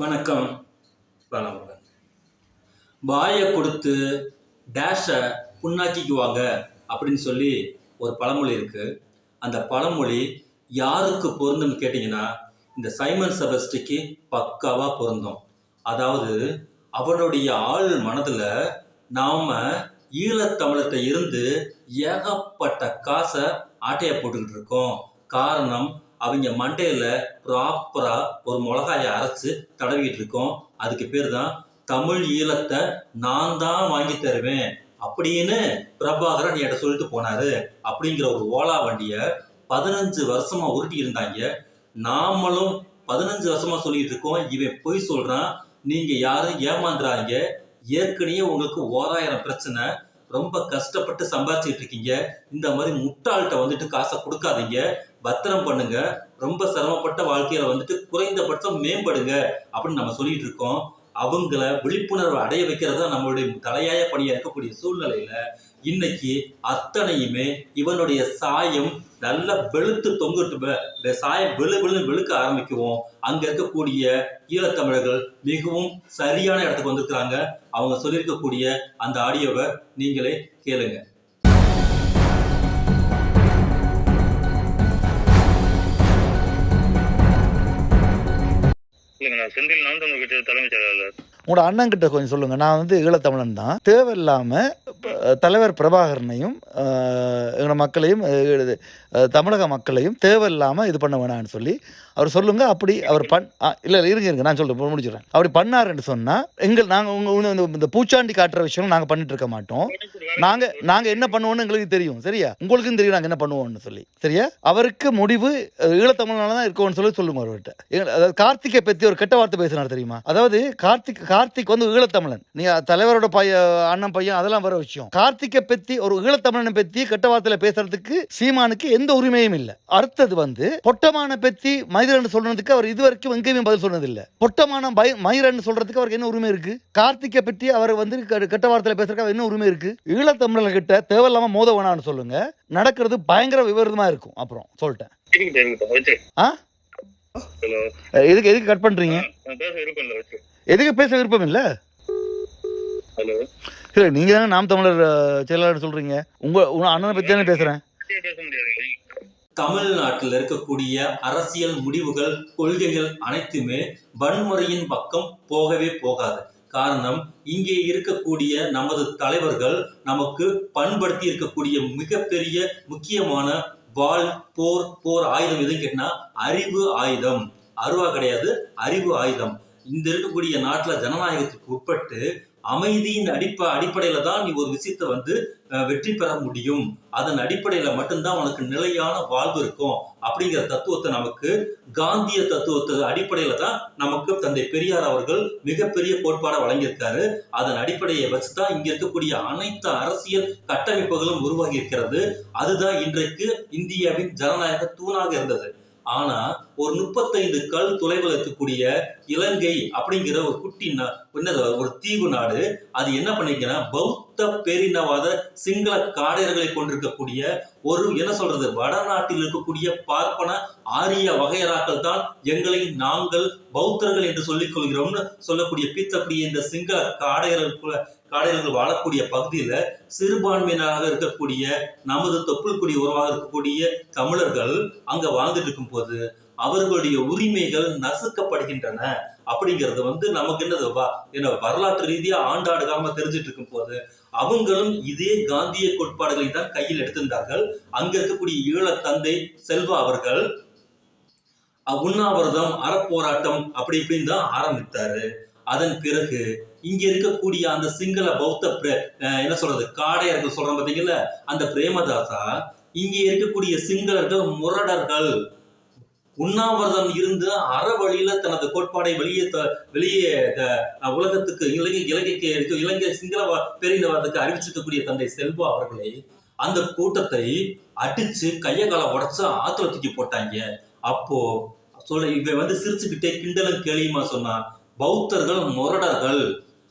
வணக்கம். வணக்கம். வாயை கொடுத்து டேஷை புண்ணாக்கிக்குவாங்க அப்படின்னு சொல்லி ஒரு பழமொழி இருக்கு. அந்த பழமொழி யாருக்கு பொருந்தும்னு கேட்டிங்கன்னா இந்த சைமன் செபஸ்டிக்கு பக்காவா பொருந்தும். அதாவது அவனுடைய ஆள் மனதில் நாம ஈழத்தமிழர்கிட்ட இருந்து ஏகப்பட்ட காசை ஆட்டைய போட்டுக்கிட்டு இருக்கோம். காரணம் அவங்க மண்டையில ப்ராப்பராக ஒரு மிளகாயை அரைச்சு தடவிக்கிட்டு இருக்கோம். அதுக்கு பேர் தான் தமிழ் ஈழத்தை நான் தான் வாங்கி தருவேன் அப்படின்னு பிரபாகரன் என்கிட்ட சொல்லிட்டு போனாரு. அப்படிங்கிற ஒரு ஓலா வண்டியை பதினஞ்சு வருஷமா உருட்டி இருந்தாங்க. நாமளும் பதினஞ்சு வருஷமா சொல்லிட்டு இருக்கோம். இவன் பொய் சொல்றான். நீங்க யாரும் ஏமாந்துறாங்க ஏற்கனவே உங்களுக்கு ஓராயிரம் பிரச்சனை. ரொம்ப கஷ்டப்பட்டு சம்பாதிச்சிட்டு இருக்கீங்க. இந்த மாதிரி முட்டாள்கிட்ட வந்துட்டு காசை கொடுக்காதீங்க. பத்திரம் பண்ணுங்க. ரொம்ப சிரமப்பட்ட வாழ்க்கையில வந்துட்டு குறைந்தபட்சம் மேம்படுங்க அப்படின்னு நம்ம சொல்லிட்டு இருக்கோம். அவங்கள விழிப்புணர்வு அடைய வைக்கிறது தான் நம்மளுடைய தலையாய பணியா இருக்கக்கூடிய சூழ்நிலையில இன்னைக்கு அத்தனையுமே இவனுடைய சாயம் நல்லா வெளுத்து தொங்கிட்டு இந்த சாயம் வெளு வெளு வெளுக்க ஆரம்பிக்குவோம். அங்க இருக்கக்கூடிய ஈழத்தமிழர்கள் மிகவும் சரியான இடத்துக்கு வந்திருக்கிறாங்க. அவங்க சொல்லியிருக்கக்கூடிய அந்த ஆடியோவை நீங்களே கேளுங்க. செந்தில் நாம் தமிழ் தலைமைச் செயலாளர். உங்களோட அண்ணன் கிட்ட கொஞ்சம் சொல்லுங்க. நான் வந்து ஈழத்தமிழன் தான். தேவையில்லாம தலைவர் பிரபாகரனையும் எங்களோட மக்களையும் தமிழக மக்களையும் தேவையில்லாமல் இது பண்ண வேணாம்னு சொல்லி அவர் சொல்லுங்க அப்படி அவர் பண் ஆ, இருங்க இருங்க நான் சொல்கிறேன் முடிச்சிடுறேன். அப்படி பண்ணாருன்னு சொன்னால் எங்கள் நாங்கள் உங்கள் உங்க இந்த- பூச்சாண்டி காட்டுற விஷயம் நாங்கள் பண்ணிட்டு இருக்க மாட்டோம். நாங்கள் நாங்கள் என்ன பண்ணுவோம்னு எங்களுக்கு தெரியும் சரியா? உங்களுக்கும் தெரியும் நாங்கள் என்ன பண்ணுவோம்னு சொல்லி சரியா? அவருக்கு முடிவு ஈழத்தமிழனால தான் இருக்கும்னு சொல்லி சொல்லுங்க அவர்கிட்ட. அதாவது கார்த்திகை பற்றி ஒரு கெட்ட வார்த்தை பேசினார் தெரியுமா? அதாவது கார்த்திக் கார்த்திக் வந்து ஈழத்தமிழன். நீ தலைவரோட பையன் அண்ணன் பையன் அதெல்லாம் வர விஷயம். கார்த்திகை பற்றி ஒரு ஈழத்தமிழனை பற்றி கெட்ட வார்த்தையில் பேசுறதுக்கு சீமானுக்கு எந்த உரிமையும் இல்ல. அடுத்தது வந்து பொட்டமான பத்தி மயிரன் சொல்றதுக்கு அவர் இதுவரைக்கும் எங்கேயுமே பதில் சொன்னது இல்ல பொட்டமான மயிரன் சொல்றதுக்கு அவருக்கு என்ன உரிமை இருக்கு? கார்த்திகை பற்றி அவர் வந்து கெட்ட வார்த்தையில பேசுறதுக்கு அவர் என்ன உரிமை இருக்கு? ஈழத்தமிழர்கள் கிட்ட தேவையில்லாம மோத வேணாம்னு சொல்லுங்க. நடக்கிறது பயங்கர விபரீதமா இருக்கும். அப்புறம் சொல்லிட்டேன். எதுக்கு எதுக்கு கட் பண்றீங்க? எதுக்கு பேச விருப்பம் இல்ல? ஹலோ. இல்ல நீங்க தானே நாம் தமிழர் செயலாளர் சொல்றீங்க. உங்க உங்க அண்ணனை பத்தி தானே பேசுறேன். பற்றியே பேச முடியாதுங்க தமிழ்நாட்டில் இருக்கக்கூடிய அரசியல் முடிவுகள் கொள்கைகள் அனைத்துமே வன்முறையின் பக்கம் போகவே போகாது. காரணம் இங்கே இருக்கக்கூடிய நமது தலைவர்கள் நமக்கு பண்படுத்தி இருக்கக்கூடிய மிகப்பெரிய முக்கியமான வாழ் போர் போர் ஆயுதம் எதுன்னு கேட்டினா அறிவு ஆயுதம். அருவா கிடையாது அறிவு ஆயுதம். இந்த இருக்கக்கூடிய நாட்டில் ஜனநாயகத்துக்கு உட்பட்டு அமைதியின் அடிப்ப அடிப்படையில தான் நீ ஒரு விஷயத்தை வந்து அஹ், வெற்றி பெற முடியும். அதன் அடிப்படையில மட்டும்தான் உனக்கு நிலையான வாழ்வு இருக்கும். அப்படிங்கிற தத்துவத்தை நமக்கு காந்திய தத்துவத்தை அடிப்படையில தான் நமக்கு தந்தை பெரியார் அவர்கள் மிகப்பெரிய கோட்பாடை வழங்கியிருக்காரு. அதன் அடிப்படையை வச்சுதான் இங்க இருக்கக்கூடிய அனைத்து அரசியல் கட்டமைப்புகளும் உருவாகி இருக்கிறது அதுதான் இன்றைக்கு இந்தியாவின் ஜனநாயக தூணாக இருந்தது. ஆனா ஒரு முப்பத்தைந்து கல் தொலைவில் இருக்கக்கூடிய இலங்கை அப்படிங்கிற ஒரு குட்டி என்னது ஒரு தீவு நாடு அது என்ன பண்ணிருக்குன்னா பௌத்த பேரினவாத சிங்கள காடையர்களை கொண்டிருக்கக்கூடிய ஒரு என்ன சொல்றது வடநாட்டில் இருக்கக்கூடிய பார்ப்பன ஆரிய வகையராக்கள் தான் எங்களை நாங்கள் பௌத்தர்கள் என்று சொல்லிக் கொள்கிறோம்னு சொல்லக்கூடிய பீத்தக்கூடிய இந்த சிங்கள காடையர்களுக்குள்ள காடையர்கள் வாழக்கூடிய பகுதியில சிறுபான்மையினராக இருக்கக்கூடிய நமது தொப்புள்குடி உறவாக இருக்கக்கூடிய தமிழர்கள் அங்க வாழ்ந்துட்டு இருக்கும் போது அவர்களுடைய உரிமைகள் நசுக்கப்படுகின்றன. அப்படிங்கிறது வந்து நமக்கு என்னதுப்பா என்ன வரலாற்று ரீதியா ஆண்டாடு காலமாக தெரிஞ்சிட்டு இருக்கும் போது அவங்களும் இதே காந்திய கோட்பாடுகளை தான் கையில் எடுத்திருந்தார்கள். அங்க இருக்கக்கூடிய ஈழ தந்தை செல்வா அவர்கள் உண்ணாவிரதம் அறப்போராட்டம் அப்படி இப்படின்னு தான் ஆரம்பித்தாரு. அதன் பிறகு இங்க இருக்கக்கூடிய அந்த சிங்கள பௌத்த என்ன சொல்றது காடையர்கள் சொல்றோம் பாத்தீங்கல்ல அந்த பிரேமதாசா இங்க இருக்கக்கூடிய சிங்களர்கள் முரடர்கள் உண்ணாவிரதம் இருந்து அற வழியில தனது கோட்பாடை வெளியே த- வெளியே உலகத்துக்கு இலங்கை இலங்கைக்கு இருக்க- இலங்கை சிங்கள வ- பேரினவாதத்துக்கு அறிவிச்சிருக்கக்கூடிய தந்தை செல்வா அவர்களை அந்த கூட்டத்தை அடிச்சு கைய கால உடைச்சு ஆத்துல தூக்கி போட்டாங்க. அப்போ சொல்ல இவன் வந்து சிரிச்சுக்கிட்டே கிண்டலும் கேளியுமா சொன்னா பௌத்தர்கள் முரடர்கள்.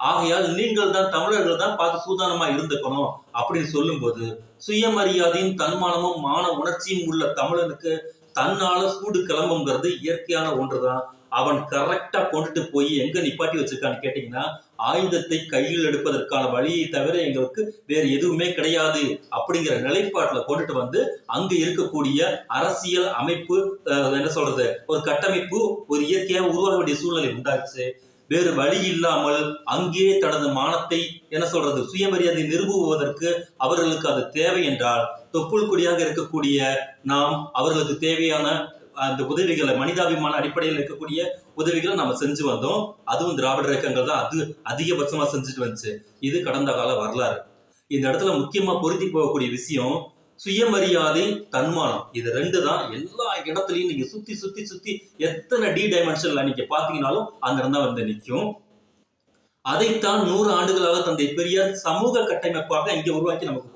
ஆகையால் நீங்கள் தான் தமிழர்கள் தான் பார்த்து சூதானமா இருந்துக்கணும் அப்படின்னு சொல்லும்போது சுயமரியாதையும் தன்மானமும் மான உணர்ச்சியும் உள்ள தமிழனுக்கு தன்னால சூடு கிளம்புங்கிறது இயற்கையான ஒன்றுதான். அவன் கரெக்டா கொண்டுட்டு போய் எங்க நிப்பாட்டி வச்சிருக்கான்னு கேட்டீங்கன்னா ஆயுதத்தை கையில் எடுப்பதற்கான வழியை தவிர எங்களுக்கு வேறு எதுவுமே கிடையாது அப்படிங்கிற நிலைப்பாட்டில் கொண்டுட்டு வந்து அங்கு இருக்கக்கூடிய அரசியல் அமைப்பு என்ன சொல்றது ஒரு கட்டமைப்பு ஒரு இயற்கையாக உருவாக வேண்டிய சூழ்நிலை உண்டாச்சு. வேறு வழி இல்லாமல் அங்கே தனது மானத்தை என்ன சொல்றது சுயமரியாதை நிறுவுவதற்கு அவர்களுக்கு அது தேவை என்றால் தொப்புள் கொடியாக இருக்கக்கூடிய நாம் அவர்களுக்கு தேவையான அந்த உதவிகளை மனிதாபிமான அடிப்படையில் இருக்கக்கூடிய உதவிகளை நம்ம செஞ்சு வந்தோம். அதுவும் திராவிட இயக்கங்கள் தான் அது அதிகபட்சமா செஞ்சுட்டு வந்துச்சு. இது கடந்த கால வரலாறு. இந்த இடத்துல முக்கியமா பொருத்தி போகக்கூடிய விஷயம் சுயமரியாதை தன்மானம். இது ரெண்டு தான் எல்லா இடத்துலையும் நீங்க சுத்தி சுத்தி சுத்தி எத்தனை டி டைமென்ஷன்ல நீங்க பாத்தீங்கன்னாலும் அந்த இடம் தான் வந்து நிற்கும் அதைத்தான் நூறு ஆண்டுகளாக தந்தை பெரியார் சமூக கட்டமைப்பாக இங்க உருவாக்கி நமக்கு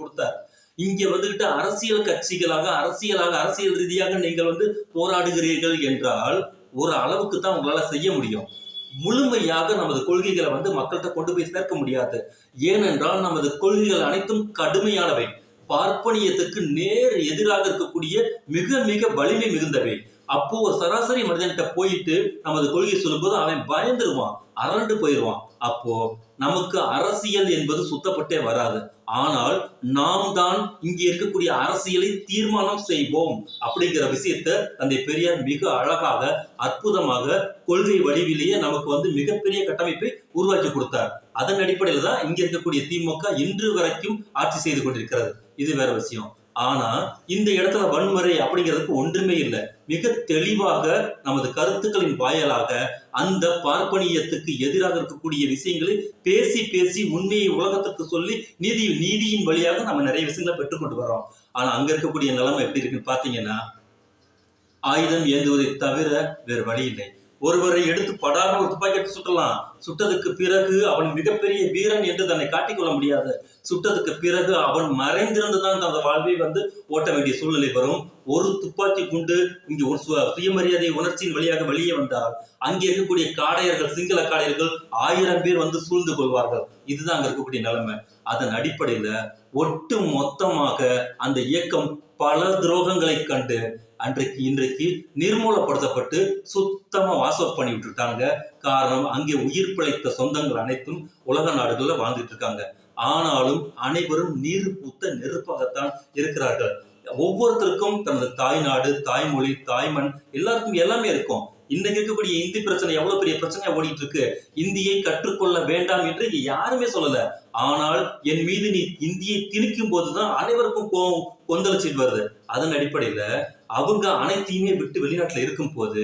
இங்க வந்துகிட்டு அரசியல் கட்சிகளாக அரசியலாக அரசியல் ரீதியாக நீங்கள் வந்து போராடுகிறீர்கள் என்றால் ஒரு அளவுக்கு தான் உங்களால செய்ய முடியும். முழுமையாக நமது கொள்கைகளை வந்து மக்கள்கிட்ட கொண்டு போய் சேர்க்க முடியாது. ஏனென்றால் நமது கொள்கைகள் அனைத்தும் கடுமையானவை. பார்ப்பனியத்துக்கு நேர் எதிராக இருக்கக்கூடிய மிக மிக வலிமை மிகுந்தவை. அப்போ ஒரு சராசரி மனிதன்கிட்ட போயிட்டு நமது கொள்கை சொல்லும்போது அவன் பயந்துருவான் அரண்டு போயிடுவான். அப்போ நமக்கு அரசியல் என்பது சுத்தப்பட்டே வராது. ஆனால் நாம் தான் இங்கே இருக்கக்கூடிய அரசியலை தீர்மானம் செய்வோம் அப்படிங்கிற விஷயத்த தந்தை பெரியார் மிக அழகாக அற்புதமாக கொள்கை வடிவிலேயே நமக்கு வந்து மிகப்பெரிய கட்டமைப்பை உருவாக்கி கொடுத்தார். அதன் அடிப்படையில் தான் இங்கே இருக்கக்கூடிய திமுக இன்று வரைக்கும் ஆட்சி செய்து கொண்டிருக்கிறது. இது வேற விஷயம். ஆனா இந்த இடத்துல வன்முறை அப்படிங்கிறதுக்கு ஒன்றுமே இல்லை. மிக தெளிவாக நமது கருத்துக்களின் வாயிலாக அந்த பார்ப்பனியத்துக்கு எதிராக இருக்கக்கூடிய விஷயங்களை பேசி பேசி உண்மையை உலகத்திற்கு சொல்லி நீதி நீதியின் வழியாக நம்ம நிறைய விஷயங்களை பெற்றுக்கொண்டு வரோம் ஆனா அங்க இருக்கக்கூடிய நிலைமை எப்படி இருக்குன்னு பாத்தீங்கன்னா ஆயுதம் ஏந்துவதை தவிர வேறு வழி இல்லை. ஒருவரை எடுத்து படாத ஒரு துப்பாக்கி எடுத்து சுட்டலாம். சுட்டதுக்கு பிறகு அவன் மிகப்பெரிய வீரன் என்று தன்னை காட்டிக்கொள்ள முடியாது. சுட்டதுக்கு பிறகு அவன் மறைந்திருந்துதான் தனது வாழ்வை வந்து ஓட்ட வேண்டிய சூழ்நிலை வரும். ஒரு துப்பாக்கி குண்டு இங்கு ஒரு சுயமரியாதை உணர்ச்சியின் வழியாக வெளியே வந்தால் அங்கே இருக்கக்கூடிய காடையர்கள் சிங்கள காடையர்கள் ஆயிரம் பேர் வந்து சூழ்ந்து கொள்வார்கள். இதுதான் அங்க இருக்கக்கூடிய நிலைமை. அதன் அடிப்படையில ஒட்டு மொத்தமாக அந்த இயக்கம் பல துரோகங்களை கண்டு அன்றைக்கு இன்றைக்கு நிர்மூலப்படுத்தப்பட்டு சுத்தமா வாஸ் அவுட் பண்ணி விட்டுட்டாங்க காரணம் அங்கே உயிர் பிழைத்த சொந்தங்கள் அனைத்தும் உலக நாடுகள்ல வாழ்ந்துட்டு இருக்காங்க. ஆனாலும் அனைவரும் நீர் பூத்த நெருப்பாகத்தான் இருக்கிறார்கள். ஒவ்வொருத்தருக்கும் தனது தாய்நாடு தாய்மொழி தாய்மண் எல்லாருக்கும் எல்லாமே இருக்கும். இன்னைக்கு இருக்கக்கூடிய இந்தி பிரச்சனை எவ்வளவு பெரிய பிரச்சனையா ஓடிட்டு இருக்கு இந்தியை கற்றுக்கொள்ள வேண்டாம் என்று இங்க யாருமே சொல்லல. ஆனால் என் மீது நீ இந்தியை திணிக்கும் போதுதான் அனைவருக்கும் கோவம் கொந்தளிச்சிட்டு வருது. அதன் அடிப்படையில அவங்க அனைத்தையுமே விட்டு வெளிநாட்டுல இருக்கும் போது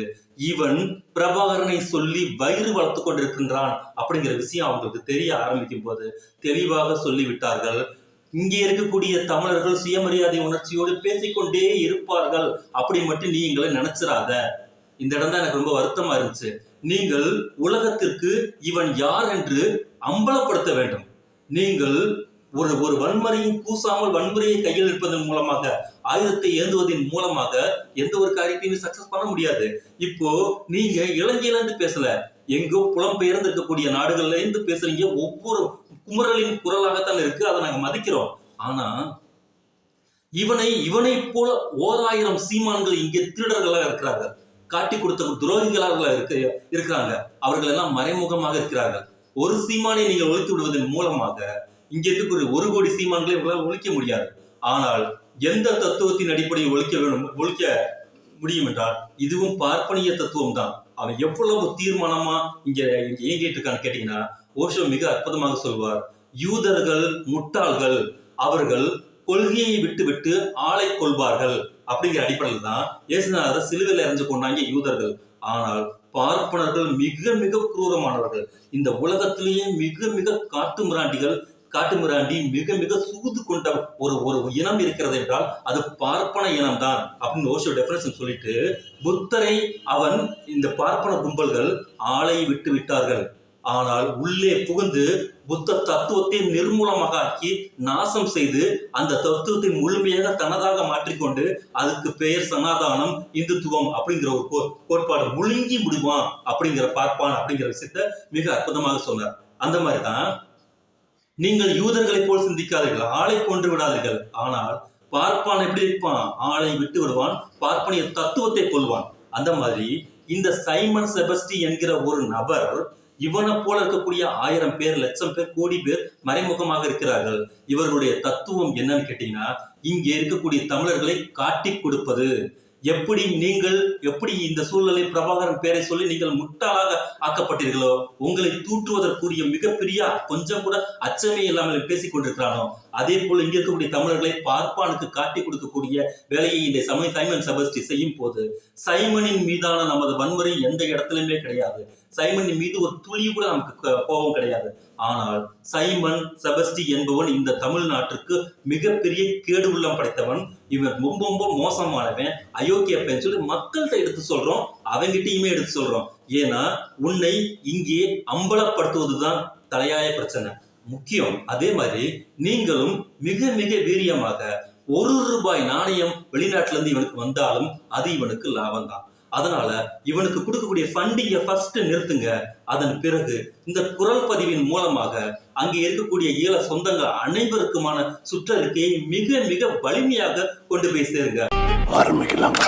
இவன் பிரபாகரனை சொல்லி வயிறு வளர்த்து கொண்டிருக்கின்றான் அப்படிங்கிற விஷயம் அவங்களுக்கு தெரிய ஆரம்பிக்கும் போது தெளிவாக சொல்லிவிட்டார்கள். இங்கே இருக்கக்கூடிய தமிழர்கள் சுயமரியாதை உணர்ச்சியோடு பேசிக்கொண்டே இருப்பார்கள் அப்படி மட்டும் நீங்களை நினைச்சிடாத இந்த இடம் தான் எனக்கு ரொம்ப வருத்தமா இருந்துச்சு. நீங்கள் உலகத்திற்கு இவன் யார் என்று அம்பலப்படுத்த வேண்டும். நீங்கள் ஒரு ஒரு வன்முறையும் பூசாமல் வன்முறையை கையில் இருப்பதன் மூலமாக ஆயுதத்தை ஏந்துவதன் மூலமாக எந்த ஒரு காரியத்தையும் சக்சஸ் பண்ண முடியாது. இப்போ நீங்க இலங்கையில இருந்து பேசல. எங்கோ புலம்பெயர்ந்து இருக்கக்கூடிய நாடுகள்ல இருந்து பேசுறீங்க. ஒவ்வொரு குமரலின் குரலாகத்தான் இருக்கு. அதை நாங்க மதிக்கிறோம். ஆனா இவனை இவனை போல ஓராயிரம் சீமான்கள் இங்கே திருடர்களாக இருக்கிறார்கள். காட்டி கொடுத்த துரோகிகளாக இருக்க இருக்கிறாங்க. அவர்கள் எல்லாம் மறைமுகமாக இருக்கிறார்கள். ஒரு சீமானை நீங்கள் ஒழித்து விடுவதன் மூலமாக இங்க இருக்கக்கூடிய ஒரு கோடி சீமான்களை உங்களால் ஒழிக்க முடியாது. ஆனால் எந்த தத்துவத்தின் அடிப்படையில் ஒழிக்க வேண்டும் ஒழிக்க முடியும் என்றால் இதுவும் பார்ப்பனிய தத்துவம் தான் அவன் எவ்வளவு தீர்மானமா இங்க இங்க இயங்கிட்டு இருக்கான்னு கேட்டீங்கன்னா ஓஷோ மிக அற்புதமாக சொல்வார் யூதர்கள் முட்டாள்கள் அவர்கள் கொள்கையை விட்டு விட்டு ஆளை கொள்வார்கள். அப்படிங்கிற அடிப்படையில் தான் இயேசுநாதர் சிலுவையில் இறந்து கொண்டாங்க யூதர்கள். ஆனால் பார்ப்பனர்கள் மிக மிக குரூரமானவர்கள். இந்த உலகத்திலேயே மிக மிக காட்டு மிராண்டிகள் காட்டுமிராண்டி மிக மிக சூது கொண்ட ஒரு ஒரு இனம் இருக்கிறது என்றால் அது பார்ப்பன இனம் தான் அப்படின்னு ஓஷோ டெஃபரன்ஸ் சொல்லிட்டு புத்தரை அவன் இந்த பார்ப்பன கும்பல்கள் ஆளை விட்டு விட்டார்கள். ஆனால் உள்ளே புகுந்து புத்த தத்துவத்தை நிர்மூலமாக ஆக்கி நாசம் செய்து அந்த தத்துவத்தை முழுமையாக தனதாக மாற்றிக்கொண்டு அதுக்கு பெயர் சனாதானம் இந்துத்துவம் அப்படிங்கிற ஒரு கோ- கோட்பாடு முழுங்கி முடிவான் அப்படிங்கிற பார்ப்பான் அப்படிங்கிற விஷயத்த மிக அற்புதமாக சொன்னார். அந்த மாதிரி தான் நீங்கள் யூதர்களைப் போல் சிந்திக்காதீர்கள் ஆளை கொன்று விடாதீர்கள். ஆனால் பார்ப்பான் எப்படி இருப்பான்? ஆளை விட்டு விடுவான் பார்ப்பனிய தத்துவத்தை கொள்வான் அந்த மாதிரி இந்த சைமன் செபஸ்டி என்கிற ஒரு நபர் இவனை போல இருக்கக்கூடிய ஆயிரம் பேர் லட்சம் பேர் கோடி பேர் மறைமுகமாக இருக்கிறார்கள். இவர்களுடைய தத்துவம் என்னன்னு கேட்டீங்கன்னா இங்கே இருக்கக்கூடிய தமிழர்களை காட்டி கொடுப்பது. எப்படி நீங்கள் எப்படி இந்த சூழ்நிலை பிரபாகரன் பேரை சொல்லி நீங்கள் முட்டாளாக ஆக்கப்பட்டீர்களோ உங்களை தூற்றுவதற்குரிய மிகப்பெரிய கொஞ்சம் கூட அச்சமே இல்லாமல் பேசிக் கொண்டிருக்கிறானோ அதே போல இங்க இருக்கக்கூடிய தமிழர்களை பார்ப்பானுக்கு காட்டி கொடுக்கக்கூடிய வேலையை இந்த சமய சைமன் செபஸ்டி செய்யும் போது சைமனின் மீதான நமது வன்முறை எந்த இடத்திலுமே கிடையாது. சைமனின் மீது ஒரு துளி கூட நமக்கு கோபம் கிடையாது. ஆனால் சைமன் செபஸ்டி என்பவன் இந்த தமிழ்நாட்டிற்கு மிகப்பெரிய கேடு உள்ளம் படைத்தவன். இவன் ரொம்ப ரொம்ப மோசமானவன். அயோக்கிய அப்படின்னு சொல்லி மக்கள்கிட்ட எடுத்து சொல்றோம். அவங்கிட்டயுமே எடுத்து சொல்றோம். ஏன்னா உன்னை இங்கே அம்பலப்படுத்துவதுதான் தலையாய பிரச்சனை. முக்கியம் அதே மாதிரி நீங்களும் மிக மிக வீரியமாக ஒரு ரூபாய் நாணயம் வெளிநாட்டுல இருந்து இவனுக்கு வந்தாலும் அது இவனுக்கு லாபம் தான் அதனால இவனுக்கு கொடுக்கக்கூடிய ஃபண்டிங்கை ஃபர்ஸ்ட் நிறுத்துங்க. அதன் பிறகு இந்த குரல் பதிவின் மூலமாக அங்கே இருக்கக்கூடிய ஈழ சொந்தங்கள் அனைவருக்குமான சுற்றறிக்கையை மிக மிக வலிமையாக கொண்டு போய் சேருங்க. ஆரம்பிக்கலாம்.